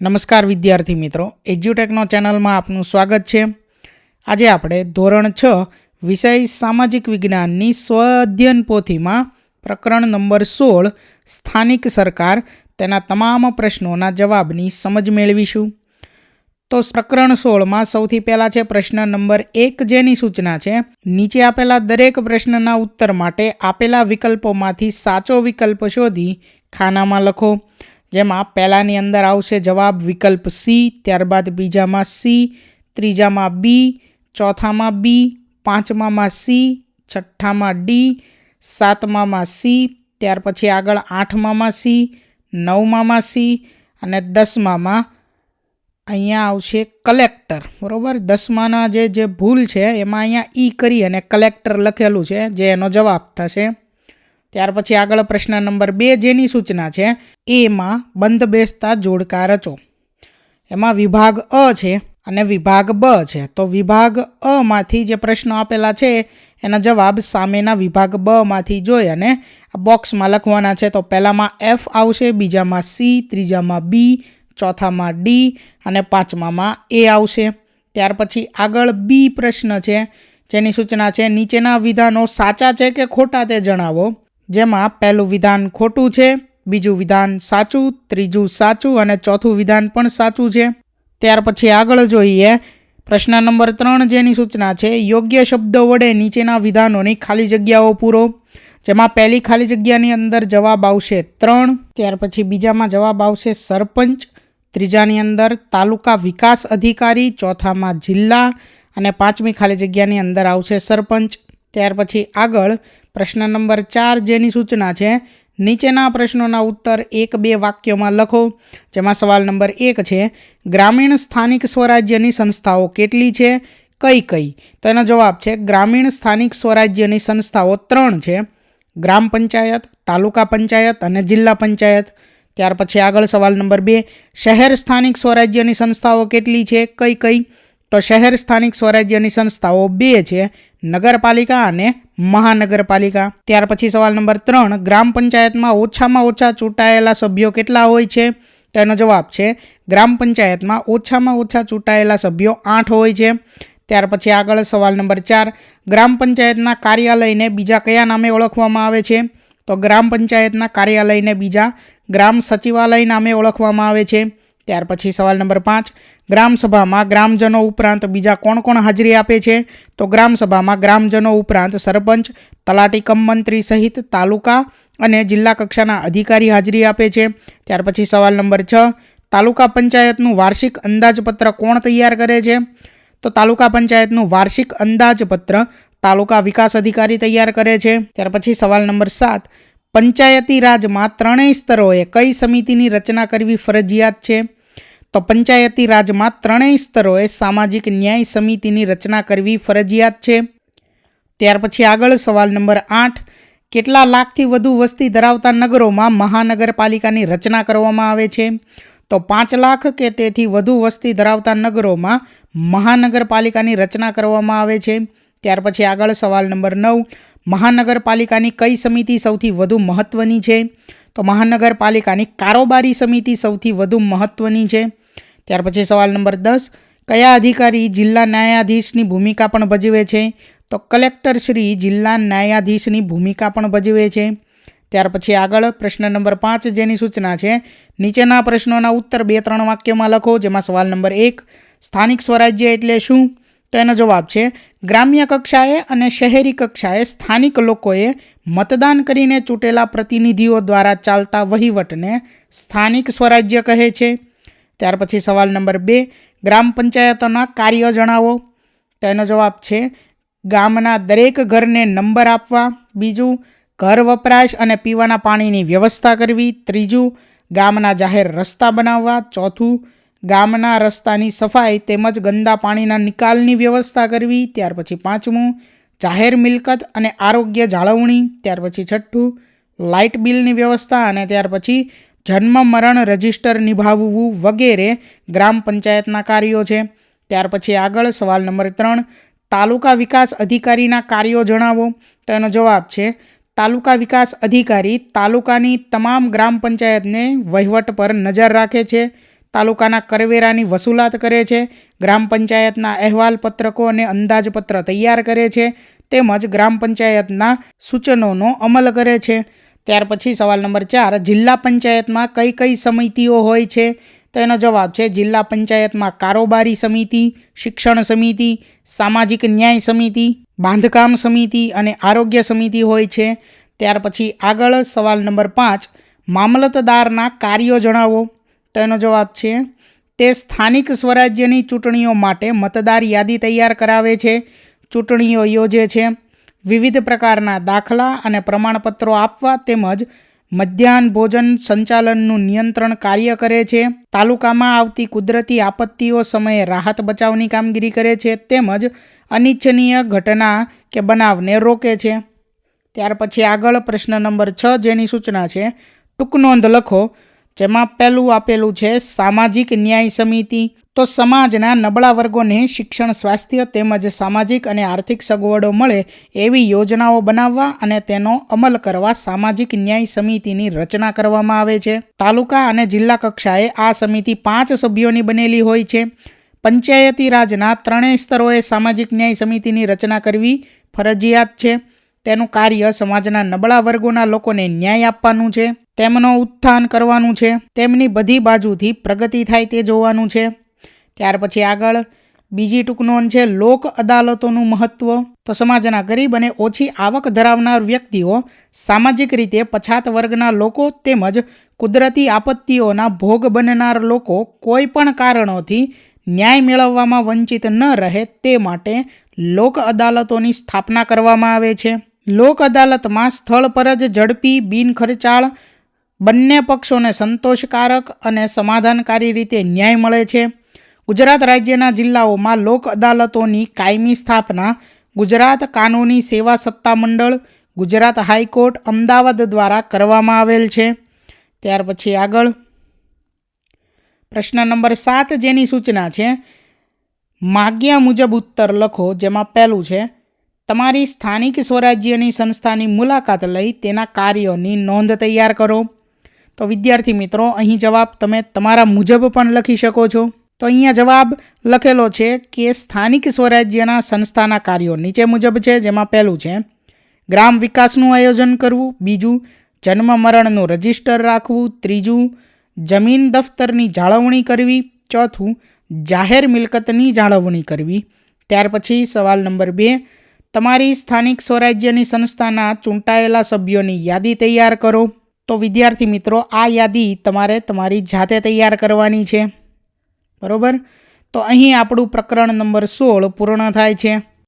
નમસ્કાર વિદ્યાર્થી મિત્રો, એજ્યુટેકનો ચેનલમાં આપનું સ્વાગત છે. આજે આપણે ધોરણ છ, વિષય સામાજિક વિજ્ઞાનની સ્વ અધ્યયન પોથીમાં પ્રકરણ નંબર સોળ, સ્થાનિક સરકાર તેના તમામ પ્રશ્નોના જવાબની સમજ મેળવીશું. તો પ્રકરણ સોળમાં સૌથી પહેલાં છે પ્રશ્ન નંબર એક, જેની સૂચના છે, નીચે આપેલા દરેક પ્રશ્નના ઉત્તર માટે આપેલા વિકલ્પોમાંથી સાચો વિકલ્પ શોધી ખાનામાં લખો. જેમાં પહેલાંની અંદર આવશે જવાબ વિકલ્પ સી, ત્યારબાદ બીજામાં સી, ત્રીજામાં બી, ચોથામાં બી, પાંચમામાં સી, છઠ્ઠામાં ડી, સાતમામાં સી, ત્યાર પછી આગળ આઠમામાં સી, નવમામાં સી અને દસમામાં અહીંયા આવશે કલેક્ટર. બરાબર? દસમાના જે જે ભૂલ છે, એમાં અહીંયા ઈ કરી અને કલેક્ટર લખેલું છે, જે એનો જવાબ થશે. ત્યાર પછી આગળ પ્રશ્ન નંબર બે જેની સૂચના છે, એમાં બંધ બેસતા જોડકા રચો એમાં વિભાગ અ છે અને વિભાગ બ છે. તો વિભાગ અમાંથી જે પ્રશ્નો આપેલા છે, એના જવાબ સામેના વિભાગ બમાંથી જોઈ અને બોક્સમાં લખવાના છે. તો પહેલામાં એફ આવશે, બીજામાં સી ત્રીજામાં બી ચોથામાં ડી અને પાંચમામાં એ આવશે. ત્યાર પછી આગળ બી પ્રશ્ન છે, જેની સૂચના છે, નીચેના વિધાનો સાચા છે કે ખોટા તે જણાવો. જેમાં પહેલું વિધાન ખોટું છે, બીજું વિધાન સાચું, ત્રીજું સાચું અને ચોથું વિધાન પણ સાચું છે. ત્યાર પછી આગળ જોઈએ. પ્રશ્ન નંબર ત્રણ જેની સૂચના છે, યોગ્ય શબ્દો વડે નીચેના વિધાનોની ખાલી જગ્યાઓ પૂરો. જેમાં પહેલી ખાલી જગ્યાની અંદર જવાબ આવશે ત્રણ, ત્યાર પછી બીજામાં જવાબ આવશે સરપંચ, ત્રીજાની અંદર તાલુકા વિકાસ અધિકારી, ચોથામાં જિલ્લા અને પાંચમી ખાલી જગ્યાની અંદર આવશે સરપંચ. ત્યાર પછી આગળ પ્રશ્ન નંબર ચાર જેની સૂચના છે, નીચેના પ્રશ્નોના ઉત્તર એક બે વાક્યોમાં લખો, જેમાં સવાલ નંબર એક છે, ગ્રામીણ સ્થાનિક સ્વરાજ્યની સંસ્થાઓ કેટલી છે? કઈ કઈ? તો એનો જવાબ છે, ગ્રામીણ સ્થાનિક સ્વરાજ્યની સંસ્થાઓ ત્રણ છે, ગ્રામ પંચાયત, તાલુકા પંચાયત અને જિલ્લા પંચાયત. ત્યાર પછી આગળ સવાલ નંબર બે, શહેર સ્થાનિક સ્વરાજ્યની સંસ્થાઓ કેટલી છે? કઈ કઈ? તો શહેર સ્થાનિક સ્વરાજ્યની સંસ્થાઓ બે છે, નગરપાલિકા અને મહાનગરપાલિકા. ત્યાર પછી સવાલ નંબર ત્રણ, ગ્રામ પંચાયતમાં ઓછામાં ઓછા ચૂંટાયેલા સભ્યો કેટલા હોય છે? તેનો જવાબ છે, ગ્રામ પંચાયતમાં ઓછામાં ઓછા ચૂંટાયેલા સભ્યો આઠ હોય છે. ત્યાર પછી આગળ સવાલ નંબર ચાર, ગ્રામ પંચાયતના કાર્યાલયને બીજા કયા નામે ઓળખવામાં આવે છે? તો ગ્રામ પંચાયતના કાર્યાલયને બીજા ગ્રામ સચિવાલય નામે ઓળખવામાં આવે છે. ત્યાર પછી સવાલ નંબર પાંચ ગ્રામસભામાં ગ્રામજનો ઉપરાંત બીજા કોણ કોણ હાજરી આપે છે? તો ગ્રામસભામાં ગ્રામજનો ઉપરાંત સરપંચ, તલાટી કમ મંત્રી સહિત તાલુકા અને જિલ્લા કક્ષાના અધિકારી હાજરી આપે છે. ત્યાર પછી સવાલ નંબર છ, તાલુકા પંચાયતનું વાર્ષિક અંદાજપત્ર કોણ તૈયાર કરે છે? તો તાલુકા પંચાયતનું વાર્ષિક અંદાજપત્ર તાલુકા વિકાસ અધિકારી તૈયાર કરે છે. ત્યાર પછી સવાલ નંબર સાત પંચાયતી રાજમાં ત્રણેય સ્તરોએ કઈ સમિતિની રચના કરવી ફરજિયાત છે? તો પંચાયતી રાજમાં ત્રણેય સ્તરોએ સામાજિક ન્યાય સમિતિની રચના કરવી ફરજિયાત છે. ત્યાર પછી આગળ સવાલ નંબર આઠ, કેટલા લાખથી વધુ વસ્તી ધરાવતા નગરોમાં મહાનગરપાલિકાની રચના કરવામાં આવે છે? તો પાંચ લાખ કે તેથી વધુ વસ્તી ધરાવતા નગરોમાં મહાનગરપાલિકાની રચના કરવામાં આવે છે. ત્યાર પછી આગળ સવાલ નંબર નવ, મહાનગરપાલિકાની કઈ સમિતિ સૌથી વધુ મહત્ત્વની છે? તો મહાનગરપાલિકાની કારોબારી સમિતિ સૌથી વધુ મહત્ત્વની છે. ત્યાર પછી સવાલ નંબર દસ, કયા અધિકારી જિલ્લા ન્યાયાધીશની ભૂમિકા પણ ભજવે છે? તો કલેક્ટર શ્રી જિલ્લા ન્યાયાધીશની ભૂમિકા પણ ભજવે છે. ત્યાર પછી આગળ પ્રશ્ન નંબર પાંચ જેની સૂચના છે. નીચેના પ્રશ્નોના ઉત્તર બે ત્રણ વાક્યમાં લખો, જેમાં સવાલ નંબર એક, સ્થાનિક સ્વરાજ્ય એટલે શું? તો એનો જવાબ છે, ગ્રામ્ય કક્ષાએ અને શહેરી કક્ષાએ સ્થાનિક લોકોએ મતદાન કરીને ચૂંટેલા પ્રતિનિધિઓ દ્વારા ચાલતા વહીવટને સ્થાનિક સ્વરાજ્ય કહે છે. ત્યાર પછી સવાલ નંબર બે, ગ્રામ પંચાયતોના કાર્ય જણાવો. તો એનો જવાબ છે, ગામના દરેક ઘરને નંબર આપવા. બીજું, ઘર વપરાશ અને પીવાના પાણીની વ્યવસ્થા કરવી. ત્રીજું, ગામના જાહેર રસ્તા બનાવવા. ચોથું ગામના રસ્તાની સફાઈ તેમજ ગંદા પાણીના નિકાલની વ્યવસ્થા કરવી, ત્યાર પછી પાંચમું, જાહેર મિલકત અને આરોગ્ય જાળવણી, ત્યાર પછી છઠ્ઠું, લાઇટ બિલની વ્યવસ્થા અને ત્યાર પછી જન્મ મરણ રજિસ્ટર નિભાવવું વગેરે ગ્રામ પંચાયતના કાર્યો છે. ત્યાર પછી આગળ સવાલ નંબર ત્રણ, તાલુકા વિકાસ અધિકારીના કાર્યો જણાવો. તો એનો જવાબ છે, તાલુકા વિકાસ અધિકારી તાલુકાની તમામ ગ્રામ પંચાયતને વહીવટ પર નજર રાખે છે. તાલુકાના કરવેરાની વસૂલાત કરે છે. ગ્રામ પંચાયતના અહેવાલ પત્રકો અને અંદાજપત્ર તૈયાર કરે છે. તેમજ ગ્રામ પંચાયતના સૂચનોનો અમલ કરે છે. ત્યાર પછી સવાલ નંબર ચાર, જિલ્લા પંચાયતમાં કઈ કઈ સમિતિઓ હોય છે? તો એનો જવાબ છે, જિલ્લા પંચાયતમાં કારોબારી સમિતિ, શિક્ષણ સમિતિ, સામાજિક ન્યાય સમિતિ, બાંધકામ સમિતિ અને આરોગ્ય સમિતિ હોય છે. ત્યાર પછી આગળ સવાલ નંબર પાંચ, મામલતદારના કાર્યો જણાવો. તો એનો જવાબ છે, તે સ્થાનિક સ્વરાજ્યની ચૂંટણીઓ માટે મતદાર યાદી તૈયાર કરાવે છે. ચૂંટણીઓ યોજે છે, વિવિધ પ્રકારના દાખલા અને પ્રમાણપત્રો આપવા તેમજ મધ્યાહન ભોજન સંચાલનનું નિયંત્રણ કાર્ય કરે છે. તાલુકામાં આવતી કુદરતી આપત્તિઓ સમયે રાહત બચાવની કામગીરી કરે છે તેમજ અનિચ્છનીય ઘટના કે બનાવને રોકે છે. ત્યાર પછી આગળ પ્રશ્ન નંબર છ જેની સૂચના છે, ટૂંક નોંધ લખો જેમાં પહેલું આપેલું છે, સામાજિક ન્યાય સમિતિ. તો સમાજના નબળા વર્ગોને શિક્ષણ, સ્વાસ્થ્ય તેમજ સામાજિક અને આર્થિક સગવડો મળે એવી યોજનાઓ બનાવવા અને તેનો અમલ કરવા સામાજિક ન્યાય સમિતિની રચના કરવામાં આવે છે. તાલુકા અને જિલ્લા કક્ષાએ આ સમિતિ પાંચ સભ્યોની બનેલી હોય છે. પંચાયતી રાજના ત્રણેય સ્તરોએ સામાજિક ન્યાય સમિતિની રચના કરવી ફરજિયાત છે. તેનું કાર્ય સમાજના નબળા વર્ગોના લોકોને ન્યાય આપવાનું છે. તેમનો ઉત્થાન કરવાનું છે. તેમની બધી બાજુથી પ્રગતિ થાય તે જોવાનું છે. ત્યાર પછી આગળ બીજી ટૂંક નોંધ છે, લોક અદાલતોનું મહત્ત્વ તો સમાજના ગરીબ અને ઓછી આવક ધરાવનાર વ્યક્તિઓ સામાજિક રીતે પછાત વર્ગના લોકો તેમજ કુદરતી આપત્તિઓના ભોગ બનનાર લોકો કોઈ પણ કારણોથી ન્યાય મેળવવામાં વંચિત ન રહે તે માટે લોક અદાલતોની સ્થાપના કરવામાં આવે છે. લોક અદાલતમાં સ્થળ પર જ ઝડપી બિનખર્ચાળ બંને પક્ષોને સંતોષકારક અને સમાધાનકારી રીતે ન્યાય મળે છે. ગુજરાત રાજ્યના જિલ્લાઓમાં લોક અદાલતોની કાયમી સ્થાપના, ગુજરાત કાનૂની સેવા સત્તામંડળ ગુજરાત હાઈકોર્ટ અમદાવાદ દ્વારા કરવામાં આવેલ છે. ત્યાર પછી આગળ. પ્રશ્ન નંબર સાત જેની સૂચના છે, માગ્યા મુજબ ઉત્તર લખો જેમાં પહેલું છે, તમારી સ્થાનિક સ્વરાજ્યની સંસ્થાની મુલાકાત લઈ તેના કાર્યોની નોંધ તૈયાર કરો તો વિદ્યાર્થી મિત્રો, અહીં જવાબ તમે તમારા મુજબ પણ લખી શકો છો. તો અહીંયા જવાબ લખેલો છે કે સ્થાનિક સ્વરાજ્યના સંસ્થાના કાર્યો નીચે મુજબ છે, જેમાં પહેલું છે, ગ્રામ વિકાસનું આયોજન કરવું, બીજું, જન્મ મરણનું રજિસ્ટર રાખવું, ત્રીજું, જમીન દફતરની જાળવણી કરવી, ચોથું, જાહેર મિલકતની જાળવણી કરવી. ત્યાર પછી સવાલ નંબર બે, તમારી સ્થાનિક સ્વરાજ્યની સંસ્થાના ચૂંટાયેલા સભ્યોની યાદી તૈયાર કરો. તો વિદ્યાર્થી મિત્રો, આ યાદી તમારે તમારી જાતે તૈયાર કરવાની છે. બરાબર? તો અહીં આપણું પ્રકરણ નંબર સોળ પૂર્ણ થાય છે.